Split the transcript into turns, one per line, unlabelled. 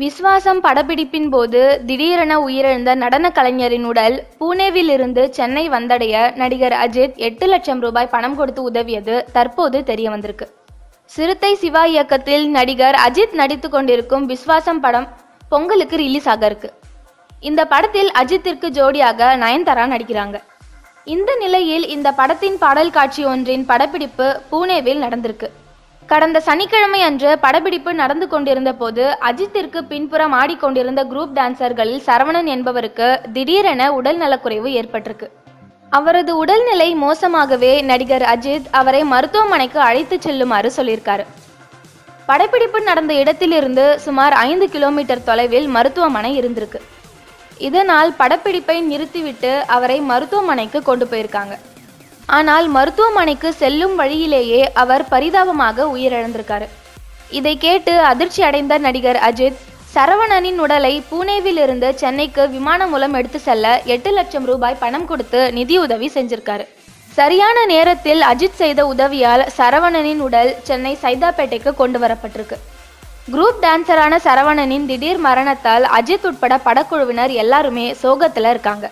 விஸ்வாசம் படப்பிடிப்பின் போது திடீரென உயிரிழந்த நடன கலைஞரின் உடல் பூனேவில் இருந்து சென்னை வந்தடைய நடிகர் அஜித் எட்டு லட்சம் ரூபாய் பணம் கொடுத்து உதவியது தற்போது தெரிய வந்திருக்கு. சிறுத்தை சிவா இயக்கத்தில் நடிகர் அஜித் நடித்து கொண்டிருக்கும் விஸ்வாசம் படம் பொங்கலுக்கு ரிலீஸ் ஆக இருக்கு. இந்த படத்தில் அஜித்திற்கு ஜோடியாக நயன்தாரா நடிக்கிறாங்க. இந்த நிலையில் இந்த படத்தின் பாடல் காட்சி ஒன்றின் படப்பிடிப்பு பூனேவில் நடந்திருக்கு. கடந்த சனிக்கிழமை அன்று படப்பிடிப்பு நடந்து கொண்டிருந்த போது அஜித்திற்கு பின்புறம் ஆடிக்கொண்டிருந்த குரூப் டான்சர்களில் சரவணன் என்பவருக்கு திடீரென உடல் நலக்குறைவு ஏற்பட்டிருக்கு. அவரது உடல்நிலை மோசமாகவே நடிகர் அஜித் அவரை மருத்துவமனைக்கு அழைத்துச் செல்லுமாறு சொல்லியிருக்காரு. படப்பிடிப்பு நடந்த இடத்திலிருந்து சுமார் ஐந்து கிலோமீட்டர் தொலைவில் மருத்துவமனை இருந்திருக்கு. இதனால் படப்பிடிப்பை நிறுத்திவிட்டு அவரை மருத்துவமனைக்கு கொண்டு போயிருக்காங்க. ஆனால் மருத்துவமனைக்கு செல்லும் வழியிலேயே அவர் பரிதாபமாக உயிரிழந்திருக்காரு. இதை கேட்டு அதிர்ச்சி அடைந்த நடிகர் அஜித் சரவணனின் உடலை பூனேவிலிருந்து சென்னைக்கு விமானம் மூலம் எடுத்து செல்ல எட்டு லட்சம் ரூபாய் பணம் கொடுத்து நிதியுதவி செஞ்சிருக்காரு. சரியான நேரத்தில் அஜித் செய்த உதவியால் சரவணனின் உடல் சென்னை சைதாப்பேட்டைக்கு கொண்டு வரப்பட்டிருக்கு. குரூப் டான்சரான சரவணனின் திடீர் மரணத்தால் அஜித் உட்பட படக்குழுவினர் எல்லாருமே சோகத்தில் இருக்காங்க.